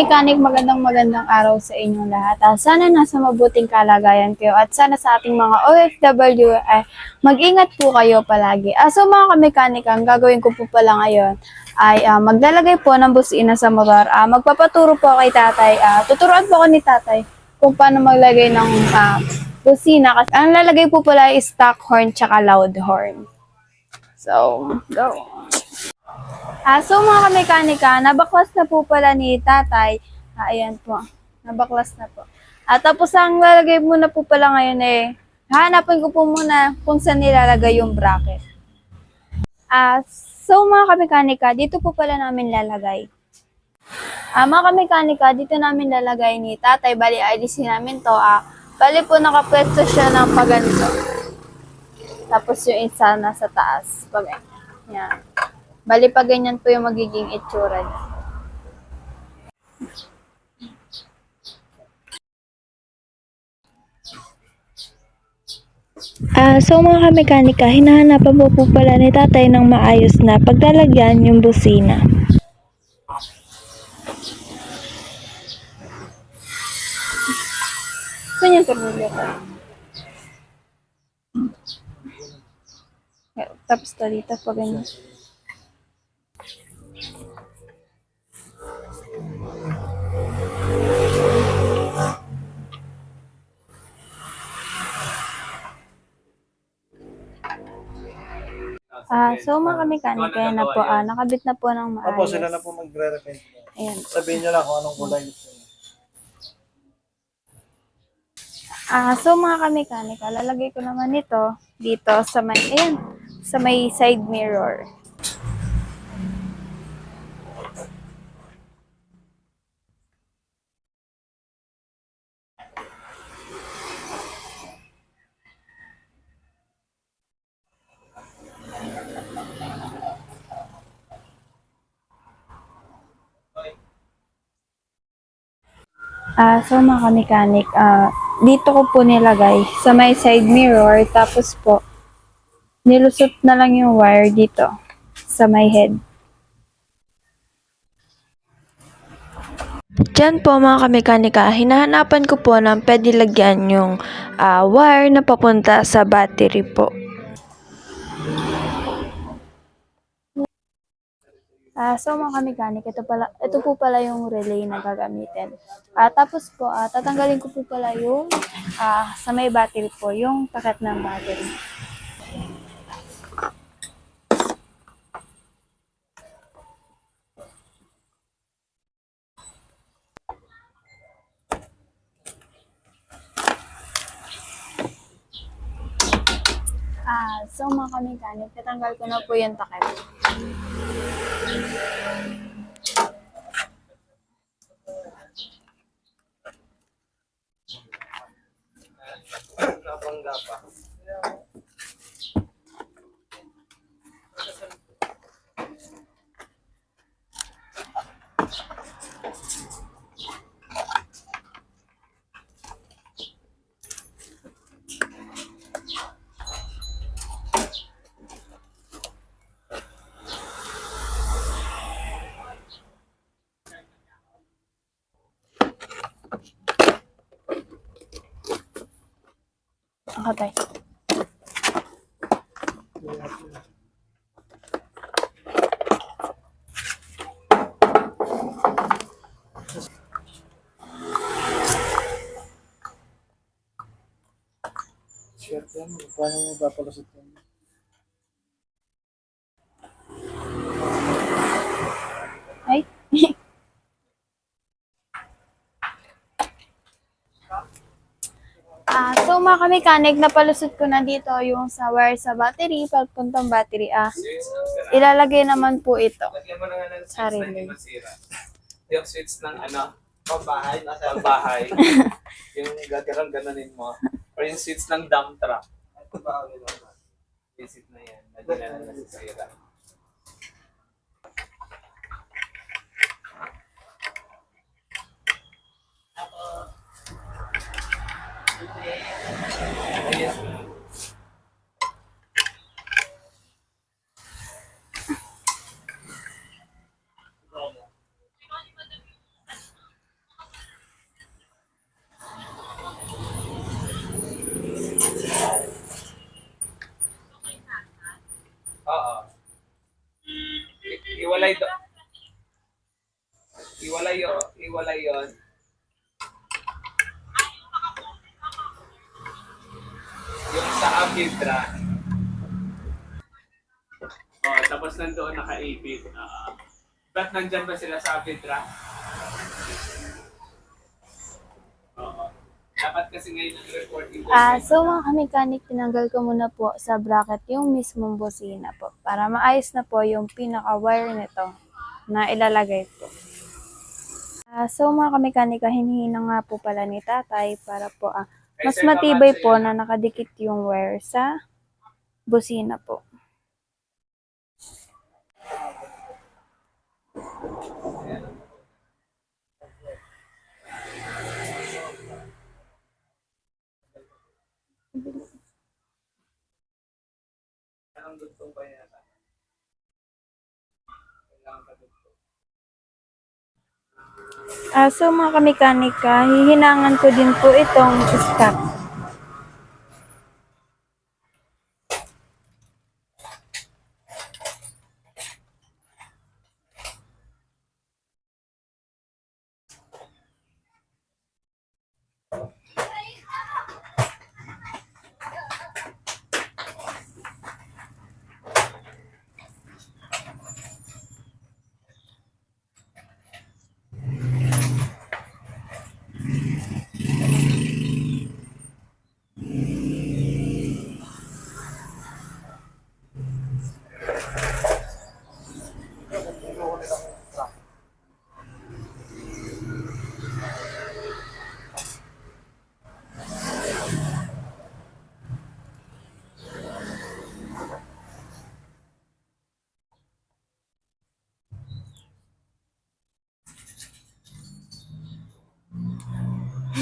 ka-mechanic, magandang magandang araw sa inyong lahat. Ah, sana nasa mabuting kalagayan kayo at sana sa ating mga OFW ay mag-ingat po kayo palagi. Ah, so mga ka-mechanic, ang gagawin ko po pala ngayon ay ah, maglalagay po ng busina sa motor. Ah, magpapaturo po kay tatay. Ah, tuturuan po ako ni tatay kung paano maglagay ng ah, busina. Ang lalagay po pala ay stock horn tsaka loud horn. So, go. Ah, so mga kamekanika, nabaklas na po pala ni tatay. Ah, ayan po. Nabaklas na po. At tapos ang lalagay muna po pala ngayon eh, hanapin ko po muna kung saan nilalagay yung bracket. Ah, so mga kamekanika, dito po pala namin lalagay. Ah, mga kamekanika, dito namin lalagay ni tatay. Bali, alisin namin to. Ah, bali po nakapwesto siya ng paganto. Tapos yung isa nasa taas. Pag, yan. Bali pa ganyan po yung magiging itsura niya. Ah, so mga kamekanika, hinahanapan po po pala ni tatay ng maayos na paglalagyan yung busina. Saan yung tornilyo ko? Tapos to dito pa ganyan. Ah, so mga kamekanika, yan na po, ah, nakabit na po ng maayos. Opo, sila na po magre-repaint. Ayan. Sabihin nyo lang kung anong kulay gusto nyo. Ah, so mga kamekanika, lalagay ko naman ito dito sa may, ayan, sa may side mirror. Ah, so mga kamekanik, ah, dito ko po nilagay sa may side mirror, tapos po, nilusot na lang yung wire dito sa may head. Diyan po mga kamekanika, hinahanapan ko po ng pwede lagyan yung ah, wire na papunta sa battery po. Ah, so mga kamekanik, ito, pala, ito po pala yung relay na gagamitin. Ah, tapos po, ah, tatanggalin ko po pala yung ah, sa may battery po, yung takip ng battery. Ah, so mga kamekanik, tatanggal ko na po yung takip. Ako tayo. Share yan. Paano mo papalusot yan? Ay. Ah, so mga kamekanik, napalusot ko na dito yung sa wire sa battery, pagpuntang battery. Ah, ilalagay naman po ito. Lagyan mo na nga ng switch na hindi masira. Yung switch ng ano, pambahay, nasa bahay. yung gagarang ganonin mo. Or yung switch ng dump truck. Visit na yan. Hindi na lang nasisira. Iwalay do. Iwalay yun. Iwalay yun. Yung sa Avidra. Oh, tapos nandoon nakaipit. Uh, ba't nandyan ba sila sa Avidra? Kasi ngayon ang recording. Ah, so mga kamekanik, tinanggal ko muna po sa bracket yung mismong busina po para maayos na po yung pinaka-wire nito na ilalagay po. Ah, so mga kamekanika, hinihina nga po pala ni tatay para po ah, mas matibay po na nakadikit yung wire sa busina po. Anong dugtong pa yata? Kailangan ka dugtong. Ah, so mga kamekanika, hihinangan ko din po itong stop.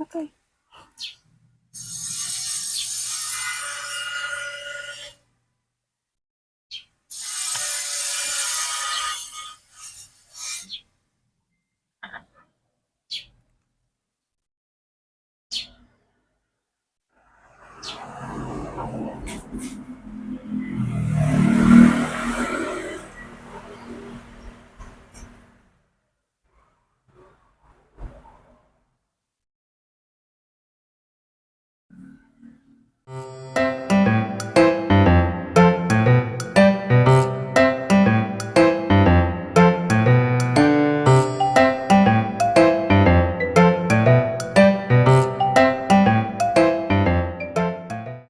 Окей. Thank you. Mm-hmm.